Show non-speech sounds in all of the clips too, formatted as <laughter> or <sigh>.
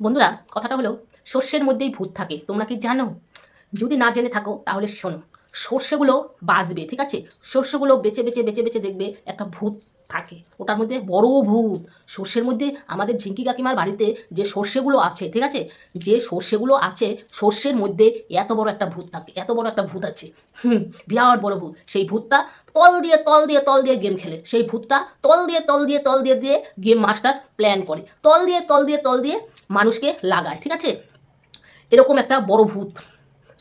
বন্ধুরা, কথাটা হলো, সর্ষের মধ্যেই ভূত থাকে। তোমরা কি জানো? যদি না জেনে থাকো, তাহলে শোনো। সর্ষেগুলো বাঁচবে, ঠিক আছে? সর্ষেগুলো বেচে বেচে বেচে বেচে দেখবে একটা ভূত থাকে। ওটার মধ্যে বড় ভূত। সর্ষের মধ্যে আমাদের ঝিঙ্কি কাকিমার বাড়িতে যে সর্ষেগুলো আছে, ঠিক আছে? যে সর্ষেগুলো আছে, সর্ষের মধ্যে এত বড় একটা ভূত থাকে, এত বড় একটা ভূত আছে। হুম, বিরাট বড় ভূত। সেই ভূতটা তল দিয়ে তল দিয়ে তল দিয়ে গেম খেলে। সেই ভূতটা তল দিয়ে তল দিয়ে তল দিয়ে দিয়ে গেম মাস্টার প্ল্যান করে। তল দিয়ে তল দিয়ে তল দিয়ে মানুষকে লাগায়, ঠিক আছে? এরকম একটা বড় ভূত।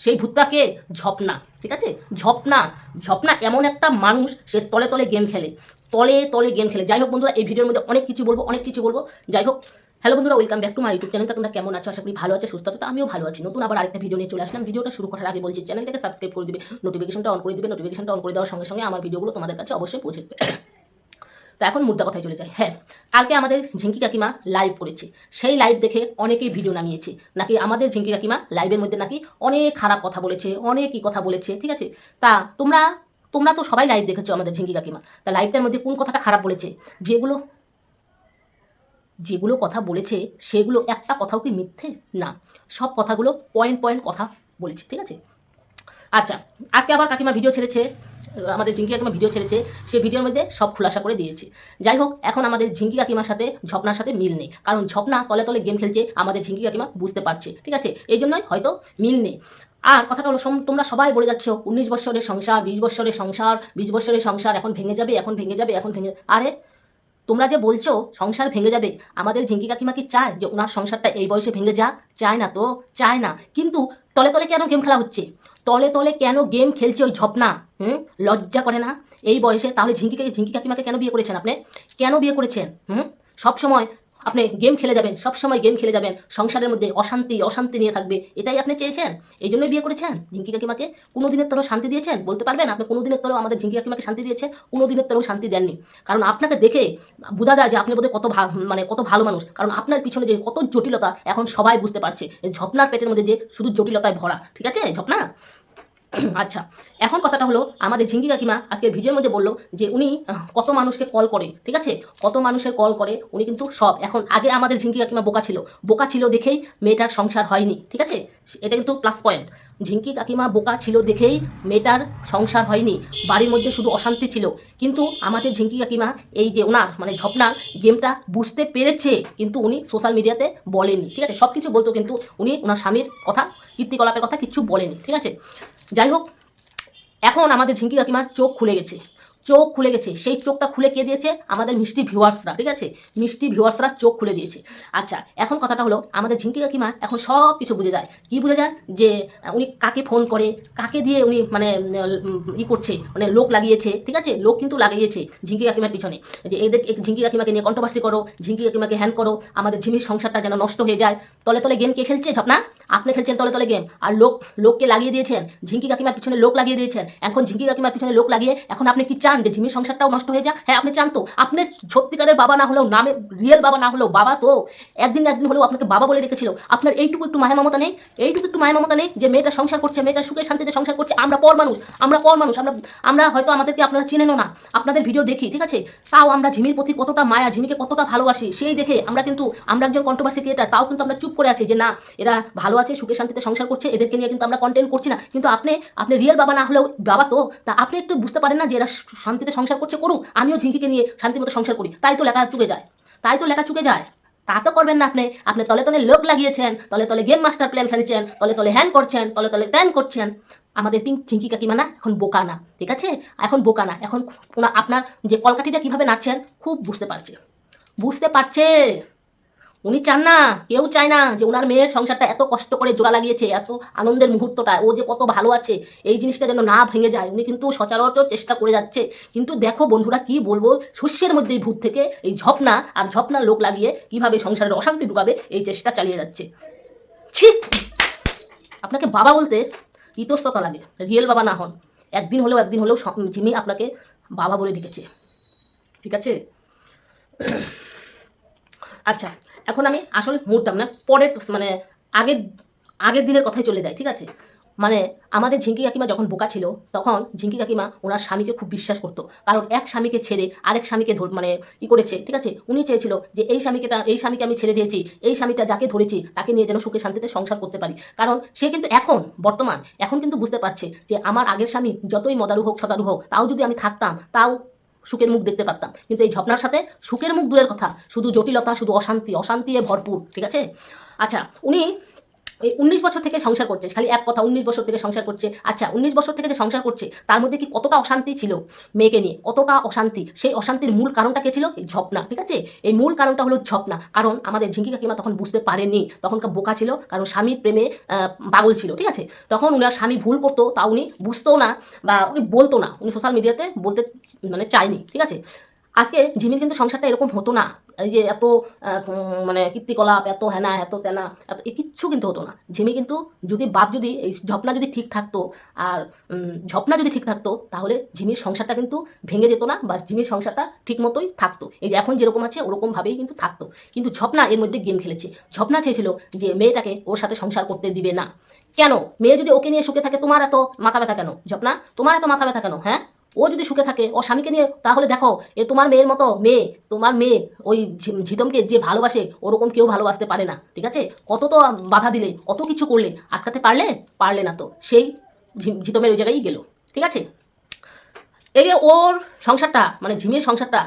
সেই ভূতটাকে ঝপনা, ঠিক আছে? ঝপনা ঝপনা এমন একটা মানুষ, সে তলে তলে গেম খেলে, তলে তলে গেম খেলে। যাই হোক বন্ধুরা, এই ভিডিওর মধ্যে অনেক কিছু বলব, অনেক কিছু বলব। যাই হোক, হ্যালো বন্ধুরা, welcome back to my YouTube চ্যানেলটা তোমরা কেমন আছো? আশা করি ভালো আছে, সুস্থ আছো, তো আমিও ভালো আছি। নতুন আবার আরেকটা ভিডিও নিয়ে চলে আসলাম। ভিডিওটা শুরু করার আগে বলছি, চ্যানেলটাকে সাবস্ক্রাইব করে দিবে নোটিফিকেশনটা অন করে দিবে। নোটিফিকেশনটা অন করে দেওয়ার সঙ্গে সঙ্গে আমার ভিডিওগুলো তোমাদের কাছে অবশ্যই পৌঁছে দেবে। তো এখন মুদ্রা কথায় চলে যায় হ্যাঁ কালকে আমাদের ঝিঙ্কি কাকিমা লাইভ করেছে। সেই লাইভ দেখে অনেকেই ভিডিও নামিয়েছে। নাকি আমাদের ঝিঙ্কি কাকিমা লাইভের মধ্যে নাকি অনেক খারাপ কথা বলেছে, অনেকই কথা বলেছে, ঠিক আছে? তা তোমরা তোমরা তো সবাই লাইভ দেখেছ আমাদের ঝিঙ্কি কাকিমা। তা লাইভটার মধ্যে কোন কথাটা খারাপ বলেছে? যেগুলো যেগুলো কথা বলেছে, সেগুলো একটা কথাও কি মিথ্যে? না। সব কথাগুলো পয়েন্ট পয়েন্ট কথা বলেছে, ঠিক আছে? আচ্ছা আজকে আবার কাকিমা ভিডিও ছেড়েছে। আমাদের ঝিঙ্কি কাকিমা ভিডিও ছেড়েছে সেই ভিডিওর মধ্যে সব খুলাসা করে দিয়েছে। যাই হোক, এখন আমাদের ঝিঙ্কি কাকিমার সাথে, ঝপনার সাথে মিল নেই। কারণ ঝপনা তলে তলে গেম খেলছে, আমাদের ঝিঙ্কি কাকিমা বুঝতে পারছে, ঠিক আছে? এই জন্যই হয়তো মিল নেই। আর কথাটা হলো তোমরা সবাই বলে যাচ্ছ, উনিশ বছরের সংসার, বিশ বছরের সংসার, বিশ বছরের সংসার, এখন ভেঙে যাবে, এখন ভেঙে যাবে, এখন ভেঙে আরে, তোমরা যে বলছো, সংসার ভেঙে যাবে, আমাদের ঝিঙ্কি কাকিমা কি চায় যে ওনার সংসারটা এই বয়সে ভেঙে যাক? চায় না তো, চায় না। কিন্তু তলে তলে কেন গেম খেলা হচ্ছে? তলে তলে কেন গেম খেলছে ওই ঝপনা? হুম? লজ্জা করে না? এই বয়সে তাহলে ঝিঙ্কিকে ঝিঙ্কি কাকিমাকে কেন বিয়ে করেছেন আপনি? কেন বিয়ে করেছেন? হুম? সব সময় আপনি গেম খেলে যাবেন সব সময় গেম খেলে যাবেন, সংসারের মধ্যে অশান্তি অশান্তি নিয়ে থাকবে, এটাই আপনি চেয়েছেন? এই জন্যই বিয়ে করেছেন? ঝিঙ্কি কাকিমাকে কোনো দিনের তরও শান্তি দিয়েছেন? বলতে পারবেন? আপনি কোনো দিনের তরও আমাদের ঝিঙ্কি কাকিমাকে শান্তি দিয়েছেন? কোনো দিনের তরও শান্তি দেননি। কারণ আপনাকে দেখে বোঝা যায় যে আপনি বোধহয় কত মানে কত ভালো মানুষ। কারণ আপনার পিছনে যে কত জটিলতা এখন সবাই বুঝতে পারছে। ঝপনার পেটের মধ্যে যে শুধু জটিলতায় ভরা। ঠিক আছে? ঝপনা <clears throat> আচ্ছা এখন কথাটা হলো, আমাদের ঝিঙ্গি কাকিমা আজকে ভিডিওর মধ্যে বলল যে উনি কত মানুষকে কল করে, ঠিক আছে? কত মানুষের কল করে, উনি কিন্তু সব এখন আগে আমাদের ঝিঙ্কি কাকিমা বোকা ছিল। বোকা ছিল দেখেই মেয়েটার সংসার হয়নি, ঠিক আছে? এটা কিন্তু প্লাস পয়েন্ট ঝিঙ্কি কাকিমা বোকা ছিল দেখেই মেয়েটার সংসার হয়নি। বাড়ির মধ্যে শুধু অশান্তি ছিল। কিন্তু আমাদের ঝিঙ্কি কাকিমা এই যে ওনার মানে ঝপনার গেমটা বুঝতে পেরেছে, কিন্তু উনি সোশ্যাল মিডিয়াতে বলেনি, ঠিক আছে? সব কিছু বলতো, কিন্তু উনি ওনার স্বামীর কথা, কীর্তিকলাপের কথা কিছু বলেনি, ঠিক আছে? যাই হোক, এখন আমাদের ঝিঙ্কি কাকিমার চোখ খুলে গেছে। চোখ খুলে গেছে। সেই চোখটা খুলে কে দিয়েছে? আমাদের মিষ্টি ভিউয়ার্সরা, ঠিক আছে? মিষ্টি ভিউয়ার্সরা চোখ খুলে দিয়েছে। আচ্ছা এখন কথাটা হলো, আমাদের ঝিঙ্কি কাকিমা এখন সব কিছু বুঝে যায়। কি বুঝে যায়? যে উনি কাকে ফোন করে, কাকে দিয়ে উনি মানে ই করছে মানে লোক লাগিয়েছে, ঠিক আছে? লোক কিন্তু লাগিয়েছে ঝিঙ্কি কাকিমার পিছনে। যে, এদের ঝিঙ্কি কাকিমাকে নিয়ে কন্ট্রোভার্সি করো, ঝিঙ্কি কাকিমাকে হ্যান করো, আমাদের ঝিমির সংসারটা যেন নষ্ট হয়ে যায়। তলে তলে গেম কে খেলছে ঝপনা? আপনি খেলছেন তলে তলে গেম আর লোক, লোককে লাগিয়ে দিয়েছেন। ঝিঙ্কি কাকিমার পিছনে লোক লাগিয়ে দিয়েছেন। এখন ঝিঙ্কি কাকিমার পিছনে লোক লাগিয়ে, এখন আপনি কি চান? যে ঝিমির সংসারটাও নষ্ট হয়ে যাক। হ্যাঁ আপনি চান তো। আপনি সত্যিকারের বাবা না হলেও, নামে রিয়েল বাবা না হলেও বাবা তো। একদিন একদিন হলেও আপনাকে বাবা বলে রেখেছিল। আপনার এইটুকু একটু মায়া মমতা নেই, এইটুকু একটু মায়া মমতা নেই যে মেয়েটা সংসার করছে, মেয়েটা সুখে শান্তিতে সংসার করছে। আমরা পর মানুষ, আমরা পর মানুষ, আমরা আমরা হয়তো আমাদেরকে আপনারা চিনেনও না। আপনাদের ভিডিও দেখি, ঠিক আছে? তাও আমরা ঝিমির প্রতি কতটা মায়া, ঝিমিকে কতটা ভালোবাসি, সেই দেখে আমরা কিন্তু, আমরা একজন কন্ট্রোভার্সি ক্রিয়েটার তাও কিন্তু আমরা চুপ করে আছি যে না, এরা ভালো আছে, সুখে শান্তিতে সংসার করছে, এদেরকে নিয়ে কিন্তু আমরা কন্টেন্ট করছি না। কিন্তু আপনি আপনি রিয়েল বাবা না হলেও বাবা তো। তা আপনি একটু বুঝতে পারেন না যে এরা শান্তিতে সংসার করছে করুক, আমিও ঝিঙ্কিকে নিয়ে শান্তি শান্তিমতো সংসার করি। তাই তো লেখা চুকে যায়। তাই তো লেখা চুকে যায়। তা তো করবেন না আপনি। আপনি তলে তলে লোক লাগিয়েছেন, তলে তলে গেম মাস্টার প্ল্যান খেলছেন, তলে তলে হ্যান করছেন, তলে তলে ত্যান করছেন। আমাদের পিঙ্ক চিঙ্কি কাকিমা না এখন বোকা না, ঠিক আছে? এখন বোকা না। এখন আপনার যে কলকাঠিটা কীভাবে নাচছেন খুব বুঝতে পারছে। বুঝতে পারছে। উনি চান না, কেউ চায় না যে ওনার মেয়ের সংসারটা এত কষ্ট করে জোড়া লাগিয়েছে, এত আনন্দের মুহূর্তটা, ও যে কত ভালো আছে, এই জিনিসটা যেন না ভেঙে যায়। উনি কিন্তু সচরাচর চেষ্টা করে যাচ্ছে। কিন্তু দেখো বন্ধুরা, কি বলব, শস্যের মধ্যেই ভূত থেকে এই ঝপনা আর ঝপনা লোক লাগিয়ে কীভাবে সংসারের অশান্তি ঢুকাবে, এই চেষ্টা চালিয়ে যাচ্ছে। ঠিক আপনাকে বাবা বলতে ইতস্ততা লাগে, রিয়েল বাবা না হন। একদিন হলেও একদিন হলেও জিমি আপনাকে বাবা বলে ডেকেছে। ঠিক আছে? আচ্ছা এখন আমি আসল মুহূর্তে না, পরের মানে আগের আগের দিনের কথায় চলে যাই, ঠিক আছে? মানে আমাদের ঝিঙ্কি কাকিমা যখন বোকা ছিল, তখন ঝিঙ্কি কাকিমা ওনার স্বামীকে খুব বিশ্বাস করতো। কারণ এক স্বামীকে ছেড়ে আরেক স্বামীকে ধর মানে ই করেছে, ঠিক আছে? উনি চেয়েছিল যে এই স্বামীকে এই স্বামীকে আমি ছেড়ে দিয়েছি, এই স্বামীটা যাকে ধরেছি তাকে নিয়ে যেন সুখে শান্তিতে সংসার করতে পারি। কারণ সে কিন্তু এখন, বর্তমান, এখন কিন্তু বুঝতে পারছে যে আমার আগের স্বামী যতই মদারু হোক ছদারু হোক, তাও যদি আমি থাকতাম, তাও সুখের মুখ দেখতে পারতাম। কিন্তু এই ঝপনার সাথে সুখের মুখ দূরের কথা। শুধু জটিলতা, শুধু অশান্তি, অশান্তিয়ে ভরপুর, ঠিক আছে? আচ্ছা উনি এই উনিশ বছর থেকে সংসার করছে খালি এক কথা, উনিশ বছর থেকে সংসার করছে। আচ্ছা উনিশ বছর থেকে যে সংসার করছে, তার মধ্যে কি কতটা অশান্তি ছিল মেয়েকে নিয়ে? কতটা অশান্তি? সেই অশান্তির মূল কারণটা কে ছিল? এই ঝপনা ঠিক আছে? এই মূল কারণটা হলো ঝপনা কারণ আমাদের ঝিঙ্কি কাকিমা তখন বুঝতে পারেনি তখনকার বোকা ছিল, কারণ স্বামীর প্রেমে পাগল ছিল, ঠিক আছে? তখন উনার স্বামী ভুল করতো, তা উনি বুঝতো না বা উনি বলতো না। উনি সোশ্যাল মিডিয়াতে বলতে মানে চায়নি, ঠিক আছে? আজকে ঝিমির কিন্তু সংসারটা এরকম হতো না। এই যে এত মানে কীর্তিকলাপ, এত হেনা, এত তেনা, এত কিচ্ছু কিন্তু হতো না। ঝিমি কিন্তু যদি বাপ যদি, এই ঝপনা যদি ঠিক থাকতো, আর ঝপনা যদি ঠিক থাকতো, তাহলে ঝিমির সংসারটা কিন্তু ভেঙে যেত না বা ঝিমির সংসারটা ঠিক মতোই থাকতো। এই যে এখন যেরকম আছে ওরকমভাবেই কিন্তু থাকতো। কিন্তু ঝপনা এর মধ্যে গেম খেলেছে। ঝপনা চেয়েছিল যে মেয়েটাকে ওর সাথে সংসার করতে দিবে না। কেন? মেয়ে যদি ওকে নিয়ে সুখে থাকে, তোমার এত মাথা ব্যথা কেন? ঝপনা, তোমার এত মাথা ব্যথা কেন? হ্যাঁ? ও যদি সুখে থাকে, ও স্বামীকে নিয়ে, তাহলে দেখো, এ তোমার মেয়ের মতো মেয়ে, তোমার মেয়ে, ওই ঝিতমকে যে ভালোবাসে, ওরকম কেউ ভালোবাসতে পারে না, ঠিক আছে? কত তো বাধা দিলে, কত কিছু করলে, আটকাতে পারলে পারলে না তো, সেই ঝিতমের ওই জায়গায় গেলো, ঠিক আছে? এই যে ওর সংসারটা মানে ঝিমের সংসারটা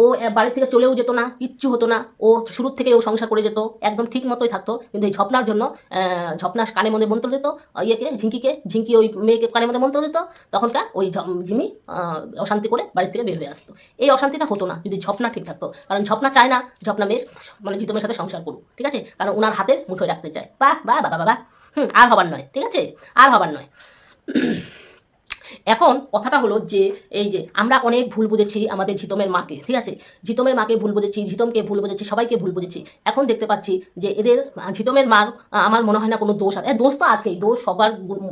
ও বাড়ি থেকে চলেও যেত না, কিচ্ছু হতো না। ও শুরুর থেকে ও সংসার করে যেত, একদম ঠিক মতোই থাকতো। কিন্তু এই ঝপনার জন্য ঝপনা কানে মধ্যে মন্ত্র দিত ইয়েকে, ঝিঙ্কিকে, ঝিঙ্কি ওই মেয়েকে কানে মধ্যে মন্ত্র দিত। তখনকার ওই ঝিমি অশান্তি করে বাড়ি থেকে বের হয়ে আসতো। এই অশান্তিটা হতো না, যদি ঝপনা ঠিক থাকতো। কারণ ঝপনা চায় না, ঝপনা মেয়ের মানে জিতমের সাথে সংসার করুক, ঠিক আছে? কারণ ওনার হাতের মুঠোয় রাখতে চায়। বাহ বাহ বাবা বাবা হুম, আর হবার নয়, ঠিক আছে? আর হবার নয়। এখন কথাটা হলো যে, এই যে আমরা অনেক ভুল বুঝেছি আমাদের ঝিতমের মাকে, ঠিক আছে? ঝিতমের মাকে ভুল বুঝেছি ঝিতমকে ভুল বুঝেছি, সবাইকে ভুল বুঝেছি। এখন দেখতে পাচ্ছি যে এদের ঝিতমের মার আমার মনে হয় না কোনো দোষ আছে। দোষ তো আছেই, দোষ সবার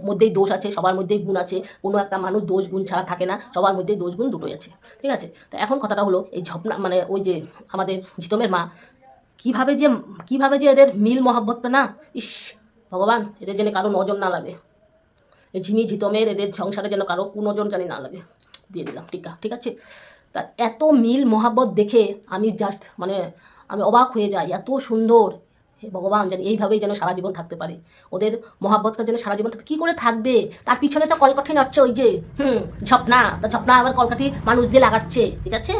মধ্যেই দোষ আছে, সবার মধ্যেই গুণ আছে। কোনো একটা মানুষ দোষ গুণ ছাড়া থাকে না, সবার মধ্যেই দোষ গুণ দুটোই আছে, ঠিক আছে? তো এখন কথাটা হলো এই ঝপনা মানে ওই যে আমাদের ঝিতমের মা, কীভাবে যে কীভাবে যে এদের মিল মহাব্বতটা না, ইস, ভগবান, এদের জন্য কারও নজর না লাগে। ঝিমি ঝিতমের এদের সংসারে যেন কারও জন জানি না লাগে। দিয়ে দিলাম, টিকা, ঠিক আছে? তা এত মিল মহাব্বত দেখে আমি জাস্ট মানে আমি অবাক হয়ে যাই, এত সুন্দর হে ভগবান যেন এইভাবেই যেন সারা জীবন থাকতে পারে। ওদের মহাব্বতটা যেন সারা জীবন থাকতে কী করে থাকবে? তার পিছনে তো কলকাঠি নড়ছে ওই যে হুম ঝপনা। তা ঝপনা আবার কলকাঠি মানুষ দিয়ে লাগাচ্ছে ঠিক আছে?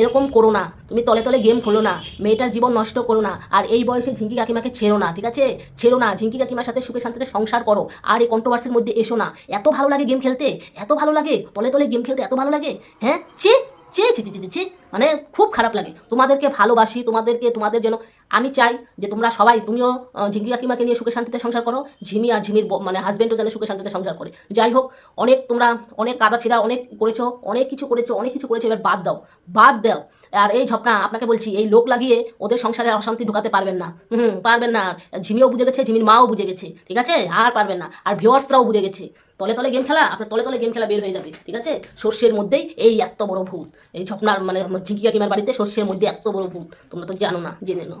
এরকম করো না। তুমি তলে তলে গেম খোলো না। মেয়েটার জীবন নষ্ট করো না। আর এই বয়সে ঝিঙ্কি কাকিমাকে ছেড়ো না ঠিক আছে? ছেড়ো না। ঝিঙ্কি কাকিমার সাথে সুখে শান্তিতে সংসার করো। আর এই কন্ট্রোভার্সির মধ্যে এসো না। এত ভালো লাগে গেম খেলতে? এত ভালো লাগে? তলে তলে গেম খেলতে এত ভালো লাগে? হ্যাঁ? চে চে চে চে, চে মানে খুব খারাপ লাগে। তোমাদেরকে ভালোবাসি তোমাদেরকে তোমাদের যেন আমি চাই যে তোমরা সবাই তুমিও ঝিঙ্কি কাকিমাকে নিয়ে সুখে শান্তিতে সংসার করো, ঝিমি আর ঝিমির মানে হাজব্যান্ডও যেন সুখে শান্তিতে সংসার করে। যাই হোক, অনেক তোমরা, অনেক কাদা ছিঁড়া অনেক করেছ, অনেক কিছু করেছ, অনেক কিছু করেছ, এবার বাদ দাও বাদ দাও। আর এই ঝপনা, আপনাকে বলছি, এই লোক লাগিয়ে ওদের সংসারে অশান্তি ঢুকাতে পারবেন না। হুম, পারবেন না। ঝিমিও বুঝে গেছে, ঝিমির মাও বুঝে গেছে, ঠিক আছে? আর পারবেন না। আর ভিওয়ার্সরাও বুঝে গেছে। তলে তলে গেম খেলা, আপনার তলে তলে গেম খেলা বের হয়ে যাবে, ঠিক আছে? সর্ষের মধ্যেই এই এত বড় ভূত। এই ঝপনার মানে ঝিঙ্কি কাকিমার বাড়িতে সর্ষের মধ্যে এত বড় ভূত। তোমরা তো জানো না, জেনে নাও।